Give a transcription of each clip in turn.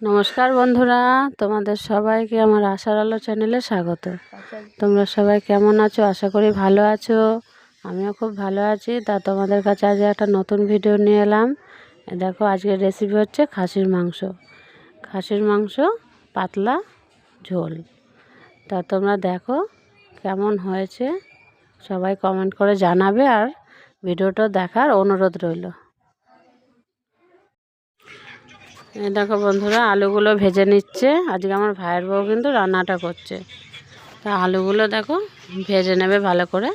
নমস্কার বন্ধুরা, তোমাদের সবাইকে আমার আশার আলো চ্যানেলে স্বাগত। তোমরা সবাই কেমন আছো? আশা করি ভালো আছো। আমিও খুব ভালো আছি। তা তোমাদের কাছে আজ একটা নতুন ভিডিও নিয়ে এলাম। দেখো, আজকের রেসিপি হচ্ছে খাসির মাংস। খাসির মাংস, পাতলা ঝোল। তা তোমরা দেখো কেমন হয়েছে। সবাই কমেন্ট করে জানাবে আর ভিডিওটা দেখার অনুরোধ রইল এই দেখো বন্ধুরা, আলুগুলো ভেজে নিচ্ছে। আজকে আমার ভাইয়ের বউ কিন্তু রান্নাটা করছে। তা আলুগুলো দেখো, ভেজে নেবে ভালো করে।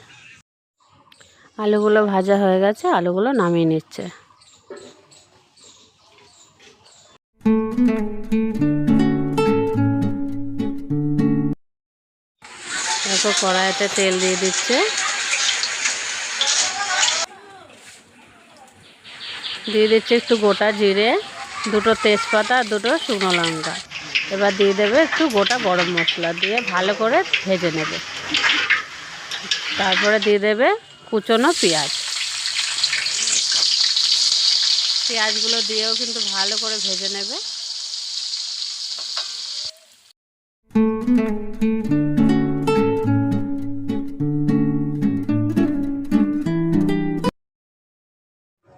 আলুগুলো ভাজা হয়ে গেছে, আলুগুলো নামিয়ে নিচ্ছে। দেখো কড়াইতে তেল দিয়ে দিচ্ছে। দিয়ে দিচ্ছে একটু গোটা জিরে। দুটো তেজপাতা, দুটো শুকনো লঙ্কা। এবার দিয়ে দেবে একটু গোটা গরম মশলা দিয়ে ভালো করে ভেজে নেবে। তারপরে দিয়ে দেবে কুচনো পেঁয়াজ। পেঁয়াজগুলো দিয়েও কিন্তু ভালো করে ভেজে নেবে।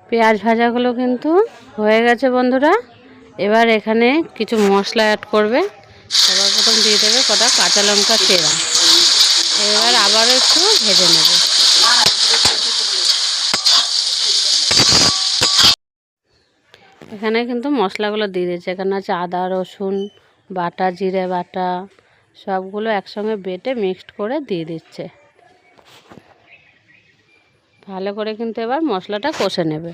পেঁয়াজ ভাজাগুলো কিন্তু হয়ে গেছে বন্ধুরা। এবার এখানে কিছু মশলা অ্যাড করবে। সবার প্রথম দিয়ে দেবে কটা কাঁচা লঙ্কা চেরা। এবার আবারও একটু ভেজে নেবে। এখানে কিন্তু মশলাগুলো দিয়ে দিয়েছে। এখানে আছে আদা, রসুন, বাটা, জিরে বাটা, সবগুলো একসঙ্গে বেটে মিক্সড করে দিয়ে দিচ্ছে। ভালো করে কিন্তু এবার মশলাটা কষে নেবে।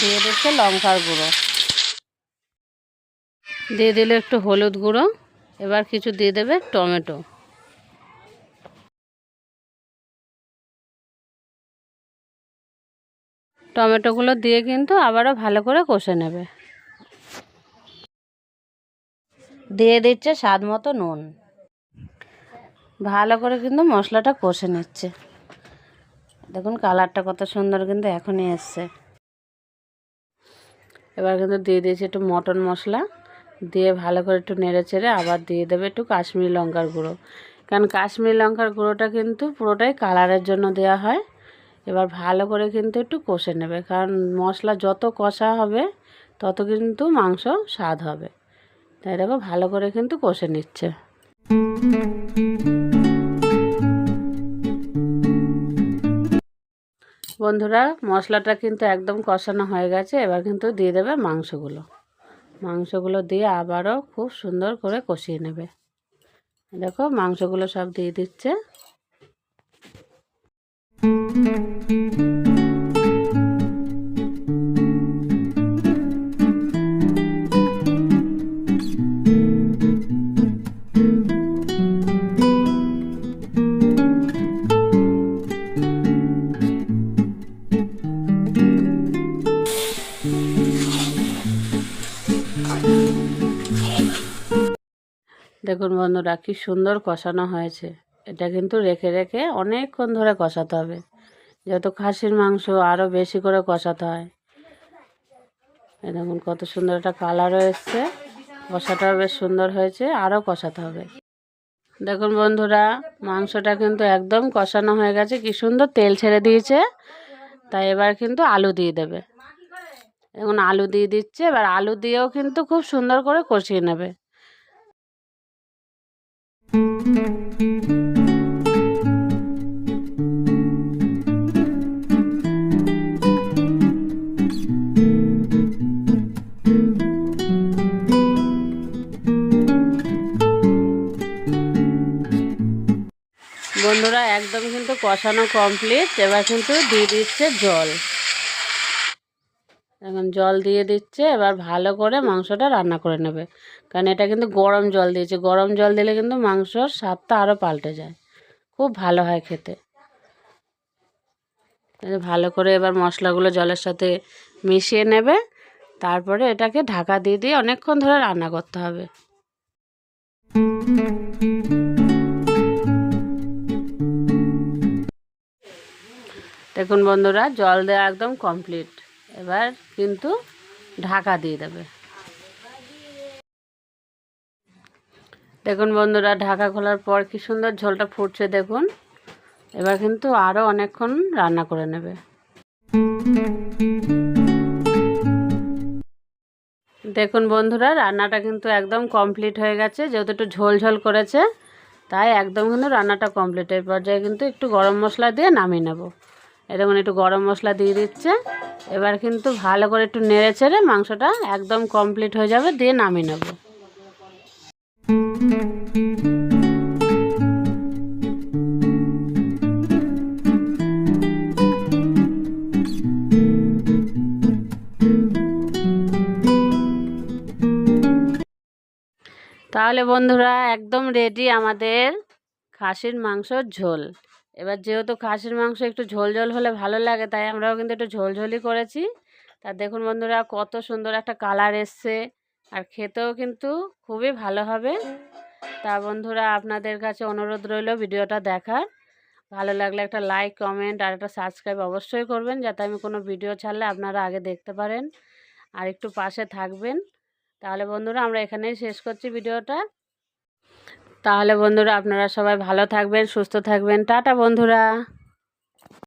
দিয়ে দিচ্ছে লঙ্কার গুঁড়ো। দিয়ে দিলে একটু হলুদ গুঁড়ো, এবার কিছু দিয়ে দেবে টমেটো। টমেটোগুলো দিয়ে কিন্তু আবারও ভালো করে কষে নেবে। দিয়ে দিচ্ছে স্বাদ মতো নুন। ভালো করে কিন্তু মশলাটা কষে নিচ্ছে। দেখুন কালারটা কত সুন্দর কিন্তু এখনই এসছে। এবার কিন্তু দিয়ে দিয়েছি একটু মটন মশলা। দিয়ে ভালো করে একটু নেড়ে চেড়ে আবার দিয়ে দেবে একটু কাশ্মীরি লঙ্কার গুঁড়ো। কারণ কাশ্মীরি লঙ্কার গুঁড়োটা কিন্তু পুরোটাই কালারের জন্য দেওয়া হয়। এবার ভালো করে কিন্তু একটু কষে নেবে। কারণ মশলা যত কষা হবে, তত কিন্তু মাংস স্বাদ হবে। তাই দেখো ভালো করে কিন্তু কষে নিচ্ছে। বন্ধুরা, মশলাটা কিন্তু একদম কষানো হয়ে গেছে, এবার কিন্তু দিয়ে দেবে মাংসগুলো। মাংসগুলো দিয়ে আবারও খুব সুন্দর করে কষিয়ে নেবে। দেখো মাংসগুলো সব দিয়ে দিচ্ছে। দেখুন বন্ধুরা, কি সুন্দর কষানো হয়েছে। এটা কিন্তু রেখে রেখে অনেকক্ষণ ধরে কষাতে হবে। যত খাসির মাংস আরও বেশি করে কষাতে হয়। দেখুন কত সুন্দর একটা কালারও এসছে। কষাটাও বেশ সুন্দর হয়েছে আরও কষাতে হবে। দেখুন বন্ধুরা, মাংসটা কিন্তু একদম কষানো হয়ে গেছে। কি সুন্দর তেল ছেড়ে দিয়েছে। তাই এবার কিন্তু আলু দিয়ে দেবে। এখন আলু দিয়ে দিচ্ছে, এবার আলু দিয়েও কিন্তু খুব সুন্দর করে কষিয়ে নেবে। বন্ধুরা একদম কিন্তু কষানো কমপ্লিট এবার কিন্তু দিয়ে দিচ্ছে জল। এখন জল দিয়ে দিচ্ছে, এবার ভালো করে মাংসটা রান্না করে নেবে। কারণ এটা কিন্তু গরম জল দিয়েছে। গরম জল দিলে কিন্তু মাংসর স্বাদটা আরও পাল্টে যায়। খুব ভালো হয় খেতে। ভালো করে এবার মশলাগুলো জলের সাথে মিশিয়ে নেবে। তারপরে এটাকে ঢাকা দিয়ে দিয়ে অনেকক্ষণ ধরে রান্না করতে হবে। দেখুন বন্ধুরা, জল দেওয়া একদম কমপ্লিট। এবার কিন্তু ঢাকা দিয়ে দেবে। দেখুন বন্ধুরা, ঢাকা খোলার পর কি সুন্দর ঝোলটা ফুটছে দেখুন। এবার কিন্তু আরও অনেকক্ষণ রান্না করে নেবে। দেখুন বন্ধুরা, রান্নাটা কিন্তু একদম কমপ্লিট হয়ে গেছে, যেহেতু একটু ঝোল ঝোল করেছে, তাই একদম কিন্তু রান্নাটা কমপ্লিট। এই পর্যায়ে কিন্তু একটু গরম মশলা দিয়ে নামিয়ে নেব। এই দেখুন, একটু গরম মশলা দিয়ে দিচ্ছে। এবার কিন্তু ভালো করে একটু নেড়ে চেড়ে মাংসটা একদম কমপ্লিট হয়ে যাবে, দিয়ে নামিয়ে নেব। তাহলে বন্ধুরা, একদম রেডি আমাদের খাসির মাংসর ঝোল। এবার যেহেতু খাসির মাংস একটু ঝোল ঝোল হলে ভালো লাগে, তাই আমরাও কিন্তু একটু ঝোল ঝোলই করেছি। তা দেখুন বন্ধুরা, কত সুন্দর একটা কালার এসছে আর খেতেও কিন্তু খুবই ভালো হবে। তা বন্ধুরা, আপনাদের কাছে অনুরোধ রইল ভিডিওটা দেখার। ভালো লাগলে একটা লাইক, কমেন্ট আর একটা সাবস্ক্রাইব অবশ্যই করবেন, যাতে আমি কোনো ভিডিও ছাড়লে আপনারা আগে দেখতে পারেন আর একটু পাশে থাকবেন। তাহলে বন্ধুরা, আমরা এখানেই শেষ করছি ভিডিওটা। তাহলে বন্ধুরা আপনারা সবাই ভালো থাকবেন সুস্থ থাকবেন। টাটা বন্ধুরা।